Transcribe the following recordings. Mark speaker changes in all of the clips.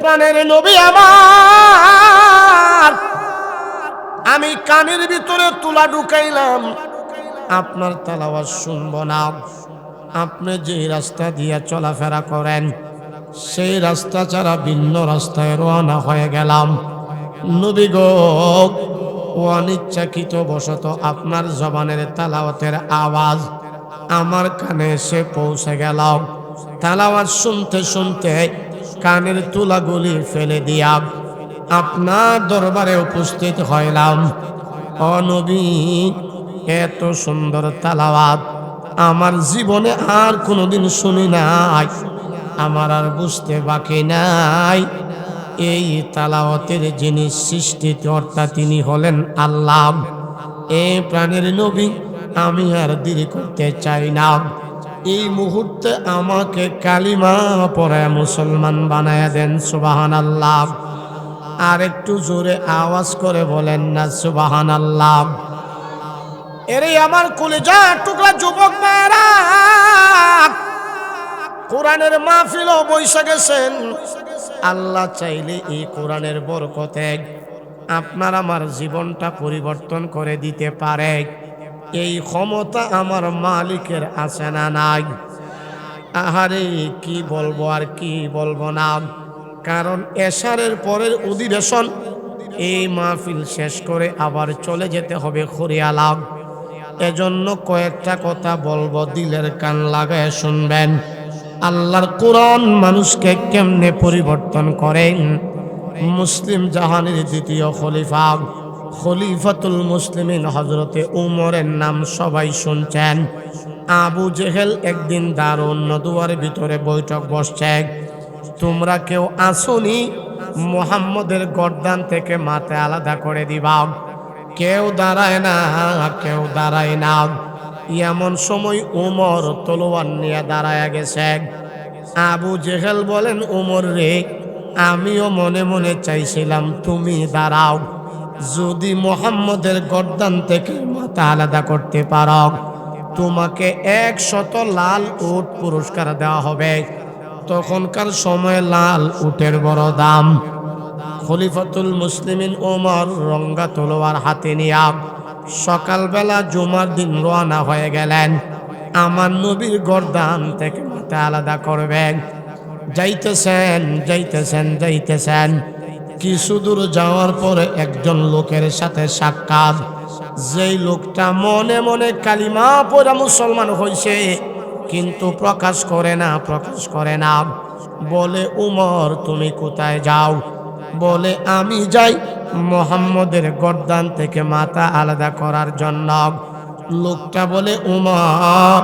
Speaker 1: প্রাণের নবী আমার। আমি কানের ভিতরে তুলা ঢুকাইলাম। আপনার তালাওয়াজ শুনব না। আপনি যে রাস্তা দিয়ে চলাফেরা করেন, সেই রাস্তা ছাড়া ভিন্ন রাস্তায় রওনা হয়ে গেলাম। নবী গো, অনিচ্ছাকৃত বশত আপনার জবানের তালাওয়াতের আওয়াজ আমার কানে এসে পৌঁছে গেল। তালাওয়াজ শুনতে শুনতে কানের তুলাগুলি ফেলে দিয়া আপনার দরবারে উপস্থিত হইলাম। অনবী এত সুন্দর তালাওয়াত। আমার জীবনে আর কোনোদিন শুনি নাই। আমার আর বুঝতে বাকি নাই। এই তালাওয়াতের যিনি সৃষ্টিকর্তা তিনি হলেন আল্লাহ। এ প্রাণের নবী, আমি আর দেরি করতে চাই না। এই মুহূর্তে আমাকে কালিমা পরে মুসলমান বানায় দেন সুবাহান আল্লাহ আর একটু জোরে আওয়াজ করে বলেন না সুবাহান আল্লাহ এরে আমার কলেজা টুকরা যুবক মায়েরা, কোরআনের মাহফিল বৈশা গেছেন। আল্লাহ চাইলে এই কোরআনের বরকতে আপনার আমার জীবনটা পরিবর্তন করে দিতে পারে। এই ক্ষমতা আমার মালিকের আছে না নাই? আহারে, কি বলব আর কি বলব না? কারণ এশারের পরের অধিবেশন, এই মাহফিল শেষ করে আবার চলে যেতে হবে খরিয়ালাম এজন্য কয়েকটা কথা বলব, দিলের কান লাগায় শুনবেন। আল্লাহর কোরআন মানুষকে কেমনে পরিবর্তন করেন? মুসলিম জাহানের দ্বিতীয় খলিফা। খলিফাতুল মুসলিমিন হজরতে উমরের নাম সবাই শুনছেন। আবু জেহেল একদিন দারুণ নদুয়ার ভিতরে বৈঠক বসছে। তোমরা কেউ আসনি? মোহাম্মদের গর্দান থেকে মাথা আলাদা করে দিবা। কেউ দাঁড়ায় না, কেউ দাঁড়ায় না। এমন সময় উমর তলোয়ার নিয়ে দাঁড়ায় গেছে। আবু জেহেল বলেন, উমর রে, আমিও মনে মনে চাইছিলাম তুমি দাঁড়াও। যদি মোহাম্মদের গর্দান থেকে মাথা আলাদা করতে পারো, তোমাকে একশত লাল উট পুরস্কার দেওয়া হবে। তখনকার সময় লাল উটের বড় দাম। খলিফাতুল মুসলিমিন ওমর রঙ্গা তলোয়ার হাতে নিয়া সকালবেলা জুমার দিন রওনা হয়ে গেলেন। আমার নবীর গর্দান থেকে মাথা আলাদা করবেন। যাইতেছেন যাইতেছেন যাইতেছেন। কিছু দূর যাওয়ার পরে একজন লোকের সাথে সাক্ষাৎ? যেই লোকটা মনে মনে কালিমা পড়া মুসলমান হয়েছে কিন্তু প্রকাশ করে না, প্রকাশ করে না। বলে, উমর, তুমি কোথায় যাও? বলে, আমি যাই মোহাম্মদের গর্দান থেকে মাথা আলাদা করার জন্য। লোকটা বলে, উমর,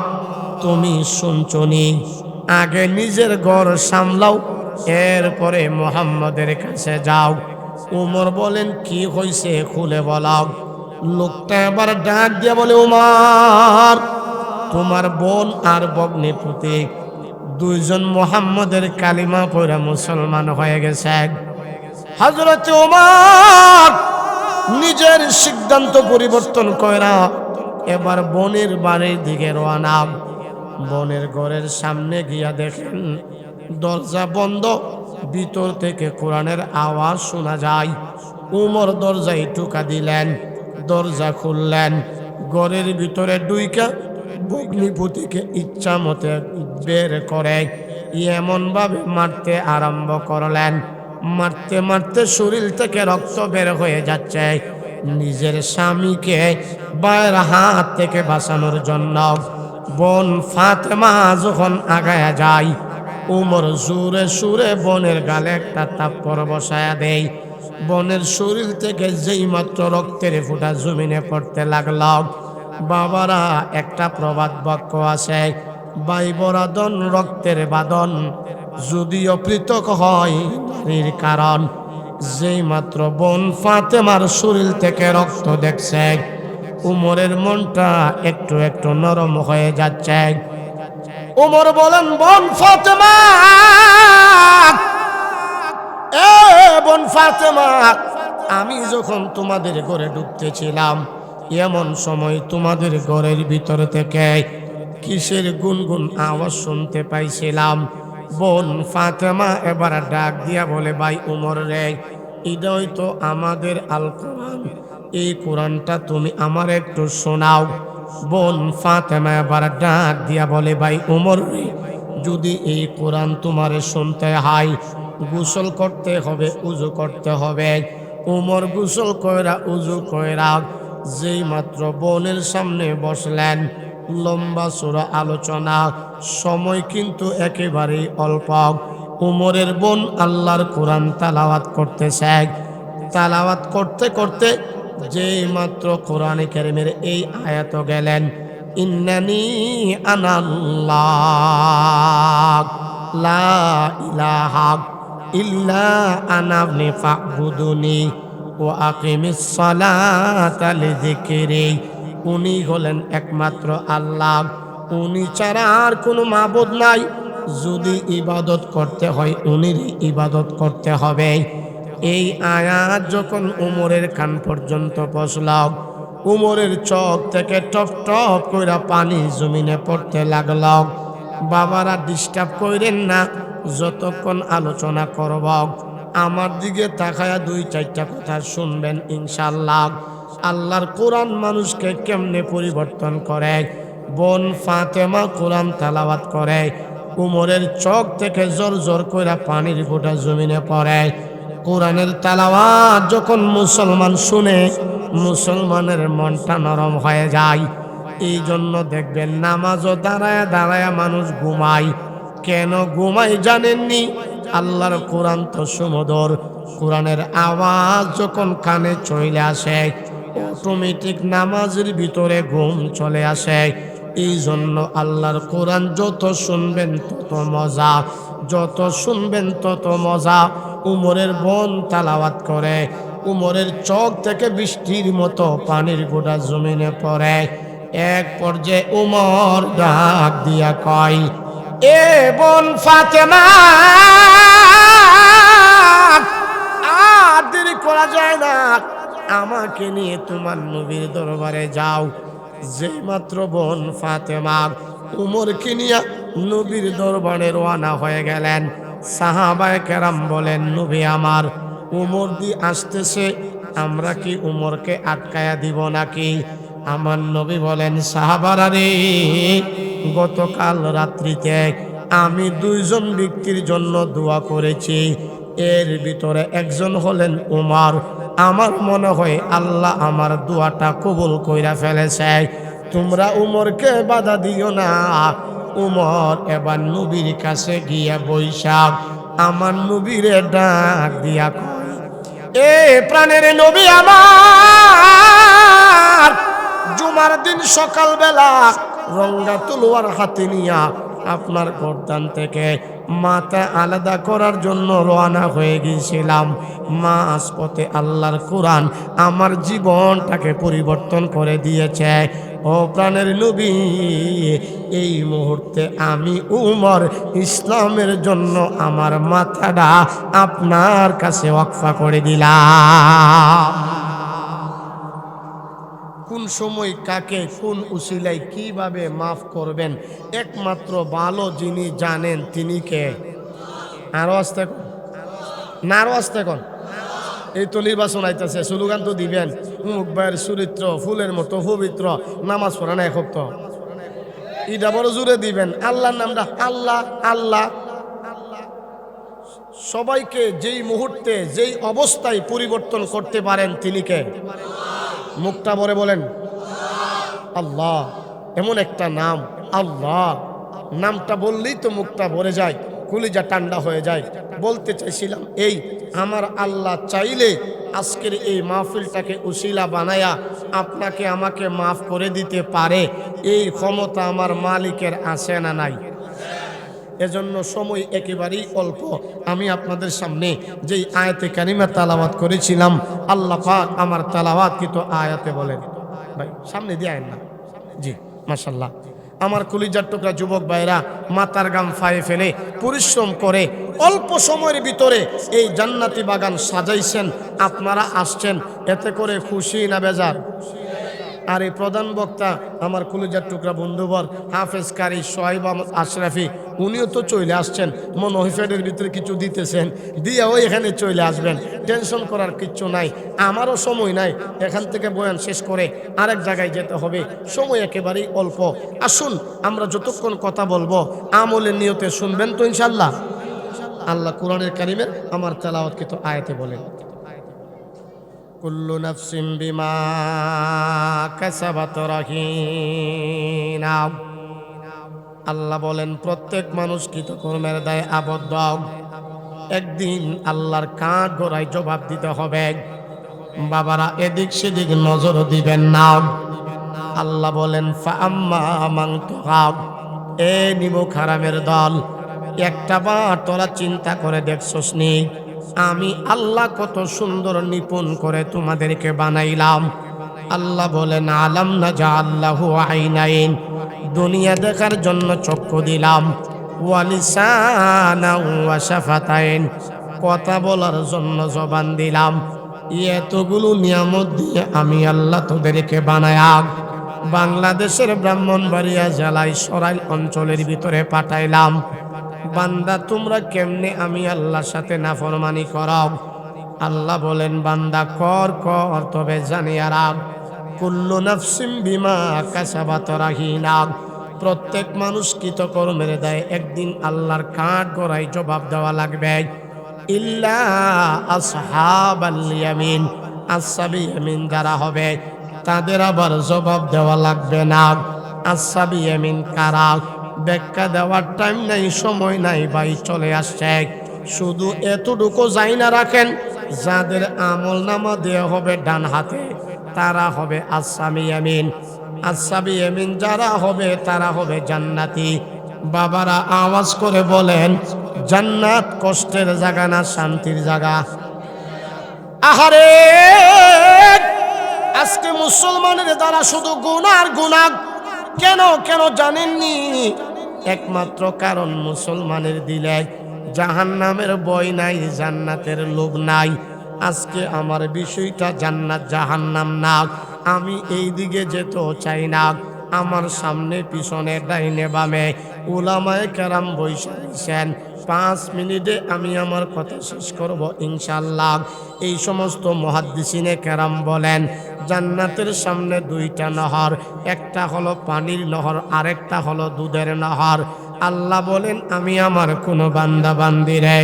Speaker 1: তুমি শুনছনি আগে নিজের ঘর সামলাও এরপরে মোহাম্মদের কাছে যাও। উমর বলেন, কি হয়েছে খুলে বলাও। লোকটা এবার ডাক দিয়ে বলে, উমার, তোমার বোন আর বগ্নিপুতি দুইজন মোহাম্মদের কালিমা পড়ে মুসলমান হয়ে গেছে। হজরত ওমর নিজের সিদ্ধান্ত পরিবর্তন করা এবার বনের বাড়ির দিকে রওনা। বনের ঘরের সামনে গিয়া দেখেন দরজা বন্ধ, ভিতর থেকে কোরআনের আওয়াজ শোনা যায়। উমর দরজায় টুকা দিলেন, দরজা খুললেন, ঘরের ভিতরে ডুইকা বগ্নিপতিকে ইচ্ছা মতে বের করে এমন ভাবে মারতে আরম্ভ করলেন। মারতে মারতে শরীর থেকে রক্ত বের হয়ে যাচ্ছে। নিজের স্বামীকে বায়ের হাত থেকে বাঁচানোর জন্য। বোন ফাতেমা যখন আগায়া যায় উমর সুরে সুরে বনের গালে একটা তাপ্পর বসায়া দেয় বনের শরীর থেকে যেই মাত্র রক্তের ফোঁটা জমিনে পড়তে লাগল, বাবারা একটা প্রবাদ বাক্য আছে বাই বরাদন, রক্তের বাদন, যদিও পৃথক হয় কারণ, যেই মাত্র বোন ফাতেমার শরীর থেকে রক্ত দেখছে, উমরের মনটা একটু একটু নরম হয়ে যাচ্ছে। উমর বলেন, বোন ফাতেমা। এ বোন ফাতেমা, আমি যখন তোমাদের ঘরে ঢুকতেছিলাম, এমন সময় তোমাদের ঘরের ভিতর থেকে কিসের গুনগুন আওয়াজ শুনতে পাইছিলাম। বোন ফাতেমা এবার ডাক দিয়া বলে, ভাই উমর রে এটাই তো আমাদের আল কোরআন এই কোরআনটা তুমি আমার একটু শোনাও। বোন ফাতেমা এবার ডাক দিয়া বলে, ভাই উমর রে, যদি এই কোরআন তোমারে শুনতে হয়, গোসল করতে হবে, উজু করতে হবে। উমর গোসল কয়রা উজু কয়রা যেই মাত্র বোনের সামনে বসলেন, লম্বা চূড়া আলোচনা, সময় কিন্তু একেবারেই অল্প। উমরের বোন আল্লাহর কোরআন তালাওয়াত করতেছে। তালাওয়াত করতে করতে যেই মাত্র কোরআনে কেরিমের এই আয়াত গেলেন, ইন্নানি আনাল্লাহ, লা ইলাহা ইল্লা আনাবনি ফাবুদুনি ও আকিমিস সালাতা লিযিকরি। উনি হলেন একমাত্র আল্লাহ। উনি ছাড়া আর কোনো মাবুদ নাই। যদি ইবাদত করতে হয় উনির ইবাদত করতে হবে। এই আয়াত যখন উমরের কান পর্যন্ত পৌঁছলাম উমরের চোখ থেকে টপ টপ কইরা পানি জমিনে পড়তে লাগল বাবারা ডিস্টার্ব কইরেন না, যতক্ষণ আলোচনা করব, আমার দিকে তাকায়া দুই চারটা কথা শুনবেন ইনশাল্লাহ আল্লাহর কোরআন মানুষকে কেমনে পরিবর্তন করে? বোন ফাতেমা কোরআন তালাবাত করে। উমরের চোখ থেকে জোর জোর কইরা পানির গোটা জমিনে পড়ে। কোরআনের তালাওয়াত যখন মুসলমান শুনে, মুসলমানের মনটা নরম হয়ে যায়। এই জন্য দেখবেন নামাজও দাঁড়ায় দাঁড়ায় মানুষ ঘুমায়। কেন ঘুমাই জানেননি? আল্লাহর কোরআন তো সুমধুর। কোরআনের আওয়াজ যখন কানে চলে আসে অটোমেটিক নামাজের ভিতরে ঘুম চলে আসে। এই জন্য আল্লাহর কোরআন যত শুনবেন তত মজা, যত শুনবেন তত মজা। উমরের বন তালাওয়াত করে। উমরের চোখ থেকে বৃষ্টির মতো পানির গোটা জমিনে পড়ে। এক পর্যায়ে উমর ডাক দিয়া কয়, এ বোন ফাতেমা, আর দেরি করা যায় না। আমাকে নিয়ে তোমার নবীর দরবারে যাও। যে মাত্র বোন ফাতেমা উমরকে নিয়ে নবীর দরবারে রওনা হয়ে গেলেন সাহাবায় কেরাম বলেন, নবী আমার, উমর দি আসতেছে, আমরা কি উমরকে আটকায়া দিব নাকি? আমার নবী বলেন, সাহাবারা রে, গতকাল রাত্রিতে আমি দুইজন ব্যক্তির জন্য দোয়া করেছি। এর ভিতরে একজন হলেন উমর। আমার মনে হয় আল্লাহ আমার দোয়াটা কবুল কইরা ফেলেছে। তোমরা উমরকে বাধা দিও না। উমর এবার নবীর কাছে গিয়া বৈশাখ, আমার নবীরে ডাক দিয়া কয়, এ প্রাণের নবী আমার, জুমার দিন সকালবেলা রঙ্গা তুলোয়ার হাতে নিয়া আপনার গর্দান থেকে মাথা আলাদা করার জন্য রওনা হয়ে গিয়েছিলাম। মাস পথে আল্লাহর কোরআন আমার জীবনটাকে পরিবর্তন করে দিয়েছে। ও প্রাণের নবী, এই মুহূর্তে আমি উমর ইসলামের জন্য আমার মাথাটা আপনার কাছে ওয়াকফা করে দিলাম। কোন সময় কাকে কোন উসিলাই কীভাবে মাফ করবেন? একমাত্র ভালো যিনি জানেন তিনি কে? আরও আসতে? না আসতে কোন? এই তো নির্বাচন আইতেছে, স্লোগান তো দিবেন, মুখ ভাইয়ের চরিত্র, ফুলের মতো পবিত্র, নামাজ পড়া না একক তো ইটা বড় জুড়ে দিবেন, আল্লাহর নামটা আল্লাহ আল্লাহ। সবাইকে যেই মুহূর্তে, যেই অবস্থায় পরিবর্তন করতে পারেন তিনি কে? মুখটা ভরে বলেন, আল্লাহ, এমন একটা নাম, আল্লাহ। নামটা বললেই তো মুখটা ভরে যায়, কুলিজা ঠান্ডা হয়ে যায়। বলতে চাইছিলাম, এই আমার আল্লাহ চাইলে আজকের এই মাহফিলটাকে উশিলা বানায়া আপনাকে আমাকে মাফ করে দিতে পারে। এই ক্ষমতা আমার মালিকের আছে না নাই? এজন্য সময় একেবারেই অল্প। আমি আপনাদের সামনে যেই আয়াতে কারিমা তালাওয়াত করেছিলাম, আল্লাহ পাক আমার তালাওয়াত কিন্তু আয়াতে বলেন। ভাই, সামনে দিয়ে আয়েন না। জি মাশাল্লাহ আমার কলিজার টুকরা যুবক ভাইরা মাতার গাম ফায়ে ফেলে পরিশ্রম করে অল্প সময়ের ভিতরে এই জান্নাতি বাগান সাজাইছেন। আপনারা আসছেন, এতে করে খুশি না বেজার? আর এই প্রধান বক্তা আমার কলেজার টুকরা বন্ধুবর হাফেজ কারি সোহাইব আহমদ আশরাফি, উনিও তো চলে আসছেন। মন মনোহিফেডের ভিতরে কিছু দিতেছেন, দিয়েও এখানে চলে আসবেন। টেনশন করার কিচ্ছু নাই, আমারও সময় নাই। এখান থেকে বয়ান শেষ করে আরেক জায়গায় যেতে হবে। সময় একেবারেই অল্প। আসুন, আমরা যতক্ষণ কথা বলব, আমলের নিয়তে শুনবেন তো ইনশাল্লাহ। আল্লাহ কোরআনের কারিমের আমার তেলাওয়াতকে তো আয়াতে বলেন। কুল্লু নাফসিম বিমা কাসাবাত রাহিনা। আল্লাহ বলেন, প্রত্যেক মানুষ কৃতকর্মের দায় আবদ্ধ? একদিন আল্লাহর কাঠ গোড়ায় জবাব দিতে হবে। বাবারা, এদিক সেদিক নজর দিবেন না। আল্লাহ বলেন এ নিমুখ হারামের দল, একটা বার তোরা চিন্তা করে দেখছস নি আমি আল্লাহ কত সুন্দর নিপুণ করে তোমাদেরকে বানাইলাম। আল্লাহ বলেন, আলাম না যা আল্লাহু আইনাইন। দুনিয়া দেখার জন্য চক্ষু দিলাম। কথা বলার জন্য জবান দিলাম। এতগুলো নিয়ামত দিয়ে আমি আল্লাহ তোদেরকে বানায়াম বাংলাদেশের ব্রাহ্মণবাড়িয়া জেলায় সরাইল অঞ্চলের ভিতরে পাঠাইলাম। বান্দা, তোমরা কেমনে আমি আল্লাহর সাথে নাফরমানি করাও? আল্লাহ বলেন, বান্দা, কর কর, তবে জানিয়া রাখ কুল্লু নাফসিম বিমা কাসাবাত রাহিনা। প্রত্যেক মানুষ কৃতকর্মের দেয় একদিন আল্লাহর কাঠ গড়াই জবাব দেওয়া লাগবে। ইল্লা আসহাবাল ইয়ামিন, আসহাবি ইয়ামিন যারা হবে, তাদের আবার জবাব দেওয়া লাগবে না। আসহাবি ইয়ামিন কারা? ব্যাখ্যা দেওয়ার টাইম নাই, সময় নাই, ভাই, চলে আসছে। শুধু এতটুকু যাই না রাখেন, যাদের আমল নামা দেওয়া হবে ডান হাতে, তারা হবে আসামি আমিন। আসামি আমিন যারা হবে, তারা হবে জান্নাতি। বাবারা আওয়াজ করে বলেন, জান্নাত কষ্টের জায়গা না শান্তির জায়গা? আহারে! আজকে মুসলমানের দ্বারা শুধু গুনার গুণা কেন কেন জানেননি? একমাত্র কারণ মুসলমানের দিলে জাহান নামের বই নাই, জান্নাতের লোভ নাই। আজকে আমার বিষয়টা জান্নাত, জাহান্নাম না। আমি এই দিকে যেতেও চাই না। আমার সামনে পিছনে ডাইনে বামে উলামায় কেরাম বৈশাখছেন পাঁচ মিনিটে আমি আমার কথা শেষ করব ইনশাল্লাহ এই সমস্ত মহাদ্দিসিনে কেরাম বলেন জান্নাতের সামনে দুইটা নহর একটা হলো পানির নহর আরেকটা হলো দুধের নহর। আল্লাহ বলেন, আমি আমার কোনো বান্দা বান্দিরে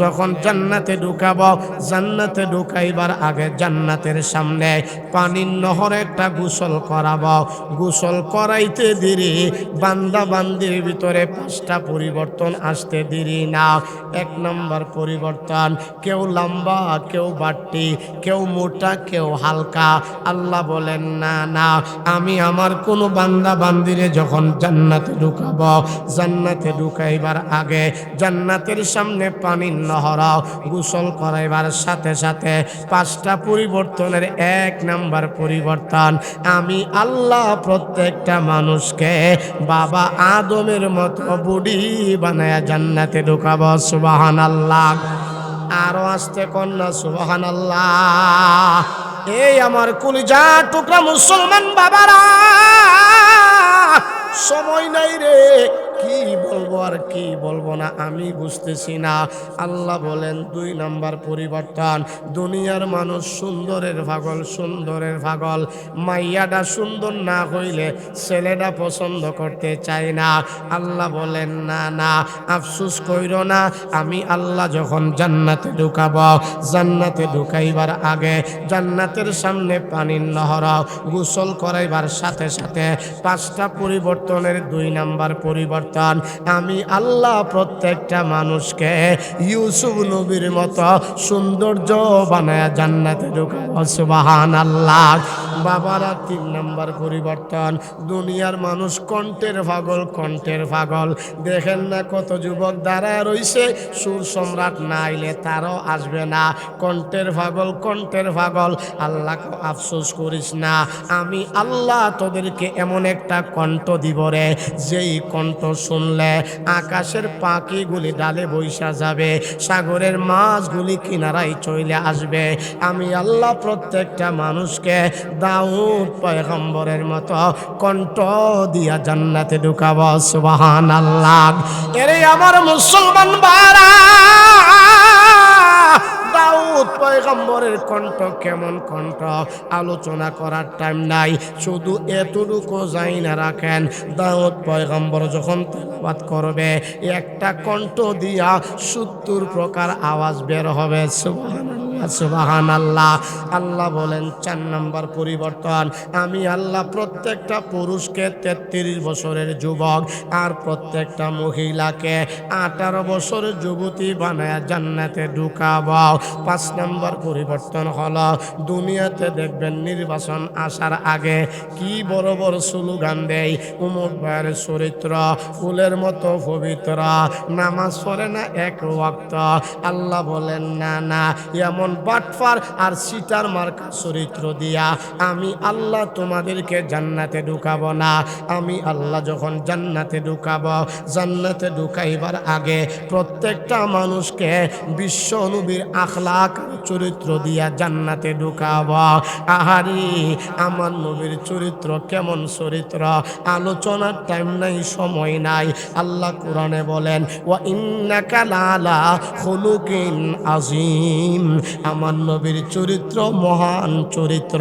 Speaker 1: যখন জান্নাতে ঢুকাবো, জান্নাতে ঢুকাইবার আগে জান্নাতের সামনে পানির নহর একটা গোসল করাব। গোসল করাইতে দেরি, বান্দা বান্দির ভিতরে পাঁচটা পরিবর্তন আসতে দেরি না। এক নম্বর পরিবর্তন, কেউ লম্বা, কেউ বাট্টি কেউ মোটা, কেউ হালকা। আল্লাহ বলেন, না না, আমি আমার কোনো বান্দা বান্দিরে যখন জান্নাতে ঢুকাবো, জান্নাতে ঢুকাইবার আগে জান্নাতের সামনে পানির নহরা গোসল করাইবার সাথে সাথে পাঁচটা পরিবর্তনের এক নাম্বার পরিবর্তন, আমি আল্লাহ প্রত্যেকটা মানুষকে বাবা আদমের মতো বুড়ি বানায়া জান্নাতে ঢুকাবো সুবাহান আল্লাহ আরও আসতে কন্যা সুবাহান আল্লাহ এই আমার কুলিজা টুকরা মুসলমান বাবারা, সময় নাই রে কি বলব আর কি বলব না, আমি বুঝতেছি না। আল্লাহ বলেন, দুই নাম্বার পরিবর্তন, দুনিয়ার মানুষ সুন্দরের পাগল সুন্দরের পাগল। মাইয়াটা সুন্দর না হইলে ছেলেটা পছন্দ করতে চায় না। আল্লাহ বলেন, না না, আফসুস কইর না, আমি আল্লাহ যখন জান্নাতে ঢুকাব, জান্নাতে ঢুকাইবার আগে জান্নাতের সামনে পানির নহর গোসল করাইবার সাথে সাথে পাঁচটা পরিবর্তনের দুই নাম্বার পরিবর্তন আমি আল্লাহ প্রত্যেকটা মানুষকে ইউসুফ নবীর মতো সৌন্দর্য বানায় জান্নাতে ঢুকাবো সুবাহান আল্লাহ বাবারা তিন নাম্বার পরিবর্তন। দুনিয়ার মানুষ কণ্ঠের পাগল কণ্ঠের পাগল। দেখেন না কত যুবক দাঁড়ায় রইছে, সুর সম্রাট না আইলে তারও আসবে না। কণ্ঠের পাগল কণ্ঠের পাগল। আল্লাহকে আফসোস করিস না, আমি আল্লাহ তোদেরকে এমন একটা কণ্ঠ দিব রে, যেই কণ্ঠ শুনলে আকাশের পাখিগুলি ডালে বৈশা যাবে, সাগরের মাছগুলি কিনারায় চলে আসবে। আমি আল্লাহ প্রত্যেকটা মানুষকে দাউদ পয়গম্বরের মতো কণ্ঠ দিয়া জান্নাতে ঢুকাবো সুবাহান আল্লাহ এরে আমার মুসলমান বারা দাউদ পয়গম্বরের কণ্ঠ কেমন কণ্ঠ? আলোচনা করার টাইম নাই, শুধু এতটুকু যাই না রাখেন। দাউদ পয়গম্বর যখন তেলাবাদ করবে, একটা কণ্ঠ দিয়া সত্তর প্রকার আওয়াজ বের হবে, সুবহানাল্লাহ। আল্লাহ আল্লাহ বলেন, চার নম্বর পরিবর্তন, আমি আল্লাহ প্রত্যেকটা পুরুষকে তেত্রিশ বছরের যুবক আর প্রত্যেকটা মহিলাকে আঠারো বছরের যুবতী বানায় জান্নাতে ঢুকাব। পাঁচ নম্বর পরিবর্তন হলো, দুনিয়াতে দেখবেন নির্বাচন আসার আগে কি বড় বড় স্লোগান দেয় উমুক ভাইয়ের চরিত্র, ফুলের মতো পবিত্র, নামাজ পড়ে না এক ওয়াক্ত। আল্লাহ বলেন, না না, এমন বাটফার আর সিটার মার্কা চরিত্র দিয়া, আমি আল্লাহ তোমাদেরকে জান্নাতে ঢুকাবো না। আমি আল্লাহ যখন জান্নাতে ঢুকাবো, জান্নাতে ঢুকাইবার আগে প্রত্যেকটা মানুষকে বিশ্ব নবীর আখলাক চরিত্র দিয়া জান্নাতে ঢুকাবো। আহারি, আমার নবীর চরিত্র কেমন চরিত্র? আলোচনার টাইম নাই, সময় নাই। আল্লাহ কোরআনে বলেন ও ইন্নাকা লালা খুলুকিন আজিম আমার নবীর চরিত্র মহান চরিত্র।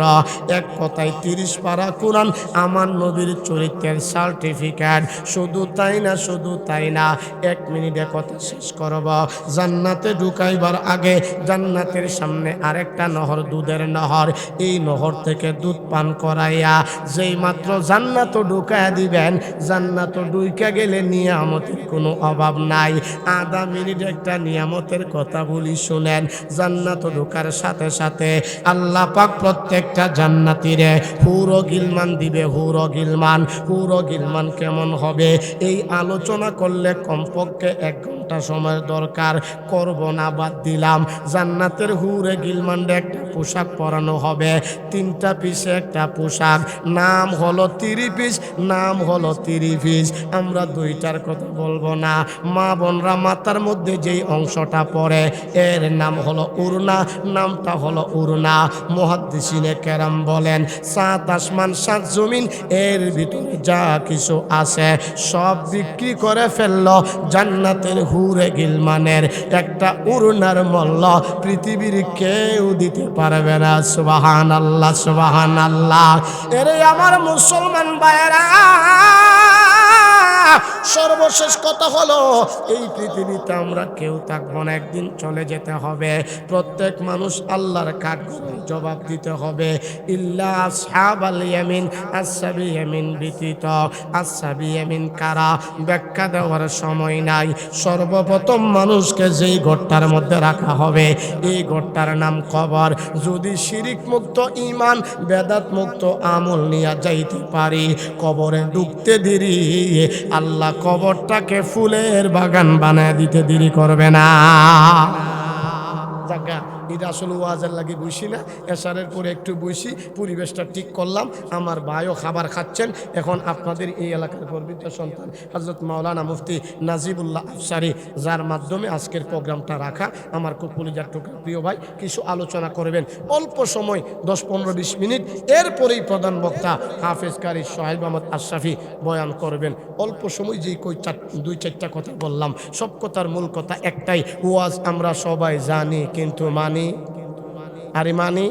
Speaker 1: এক কথায় তিরিশ পারা কোরআন আমার নবীর চরিত্রের সার্টিফিকেট। শুধু তাই না, শুধু তাই না, এক মিনিটে কথা শেষ করব। জান্নাতে ঢুকাইবার আগে জান্নাতের সামনে আরেকটা নহর, দুধের নহর। এই নহর থেকে দুধ পান করাইয়া যেই মাত্র জান্নাত ঢুকাইয়া দিবেন, জান্নাত ঢুকা গেলে নিয়ামতের কোনো অভাব নাই। আধা মিনিট একটা নিয়ামতের কথা বলি শুনেন, জান্নাত ঢোকার সাথে সাথে আল্লাহ পাক প্রত্যেকটা জান্নাতিরে হুর গিলমান দিবে, হুর গিলমান। হুর গিলমান কেমন হবে? এই আলোচনা করলে কমপক্ষে এক ঘণ্টা সময় দরকার, করব না, বাদ দিলাম। জান্নাতের হুরে গিলমান্ডে একটা পোশাক পরানো হবে, তিনটা পিসে একটা পোশাক। নাম হলো তিরি পিস, নাম হলো তিরি পিস। আমরা দুইটার কথা বলব না। মা বোনরা মাথার মধ্যে যেই অংশটা পড়ে, এর নাম হলো উরনা, নামটা হলো উরনা। মহাদ্দিসিনে কেরাম বলেন, সাত আসমান, সাত জমিন, এর ভিতরে যা কিছু আছে, সব বিক্রি করে ফেলল। জান্নাতের হুরে গিলমানের একটা উরনার মল্ল পৃথিবীর কেউ দিতে পারবে না। সুবাহান আল্লাহ সুবাহান আল্লাহ এরে আমার মুসলমান ভাইয়েরা সর্বশেষ কথা হলো, এই পৃথিবীতে আমরা কেউ থাকব না, একদিন চলে যেতে হবে। প্রত্যেক মানুষ আল্লাহর কাঠ জবাব দিতে হবে। ইল্লা আসহাব আল ইয়ামিন ইয়ামিন ব্যতীত। ইয়ামিন কারা? ব্যাখ্যা দেওয়ার সময় নাই। সর্বপ্রথম মানুষকে যেই ঘরটার মধ্যে রাখা হবে, এই ঘরটার নাম কবর। যদি শিরিক মুক্ত ইমান বেদাত মুক্ত আমল নিয়ে যাইতে পারি, কবরে ঢুকতে দেরি। আল্লাহ কবরটাকে ফুলের বাগান বানায় দিতে দেরি করবে না। এটা ওয়াজের লাগে বসি না। এসারের পরে একটু বসি পরিবেশটা ঠিক করলাম। আমার ভাইও খাবার খাচ্ছেন। এখন আপনাদের এই এলাকার গর্বিত সন্তান হজরত মাওলানা মুফতি নাজিবুল্লাহ আফসারি, যার মাধ্যমে আজকের প্রোগ্রামটা রাখা। আমার খুব কলিজার টুকরা। প্রিয় ভাই, কিছু আলোচনা করবেন। অল্প সময়, দশ পনেরো বিশ মিনিট। এরপরেই প্রধান বক্তা হাফেজ কারি সোহেব আহমদ আশরাফি বয়ান করবেন। অল্প সময় যেই কই চার, দুই চারটা কথা বললাম। সব কথার মূল কথা একটাই, ওয়াজ আমরা সবাই জানি, কিন্তু মানি আরে মানি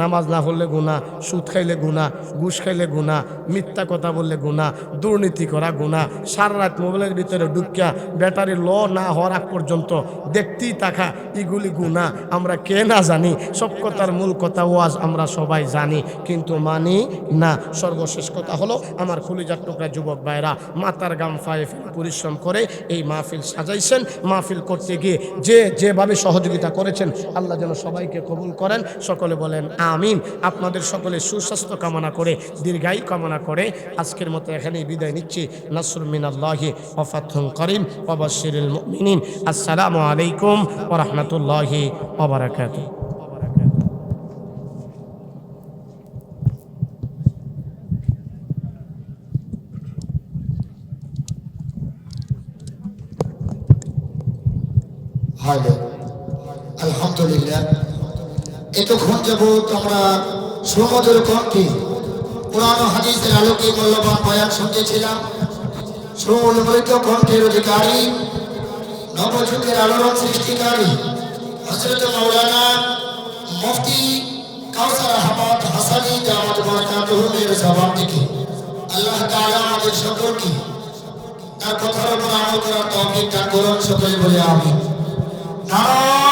Speaker 1: নামাজ না হলে গুণা সুদ খাইলে গুণা ঘুষ খাইলে গুণা মিথ্যা কথা বললে গুণা দুর্নীতি করা গুণা সারা রাত মোবাইলের ভিতরে ঢুকিয়া ব্যাটারি ল না হওয়ার আগ পর্যন্ত দেখতেই থাকা, এগুলি গুণা আমরা কে না জানি, সব কথার মূল কথা ওয়াজ আমরা সবাই জানি, কিন্তু মানি না। সর্বশেষ কথা হলো, আমার খুলিজার টুকরা যুবক ভাইরা মাতার গাম ফায়ে পরিশ্রম করে এই মাহফিল সাজাইছেন। মাহফিল করতে গিয়ে যে যেভাবে সহযোগিতা করেছেন, আল্লাহ যেন সবাইকে কবুল করেন। সকলে বলেন আমিন। আপনাদের সকলে সুস্বাস্থ্য কামনা করে, দীর্ঘায়ু কামনা করে আজকের মতো এখানেই বিদায় নিচ্ছি। নাসর মিনাল্লাহি ওফাতুল করিম ওবাসিরুল মুমিনিন। আসসালামু আলাইকুম ওয়া রাহমাতুল্লাহি ওয়া
Speaker 2: حاله الحمد আলহামদুলিল্লাহ এতক্ষণ যাবৎ আমরা সুমধুর কণ্ঠে ও হাদিসের আলোকে মূল্যবান বয়ান শুনতেছিলাম। সুমূলমৃত কণ্ঠের অধিকারী, নবযুগের আলোড়ন সৃষ্টিকারী হজরত মৌলানা মুফতি কাউসার আহমদ হাসানি জামাত বরকাতুহুমের জবান থেকে আল্লাহ তাআলা আমাদের সকলকে তার কথার উপর আমল করার তৌফিক দান করুন সকলে বলে আমিন। নারায়ণ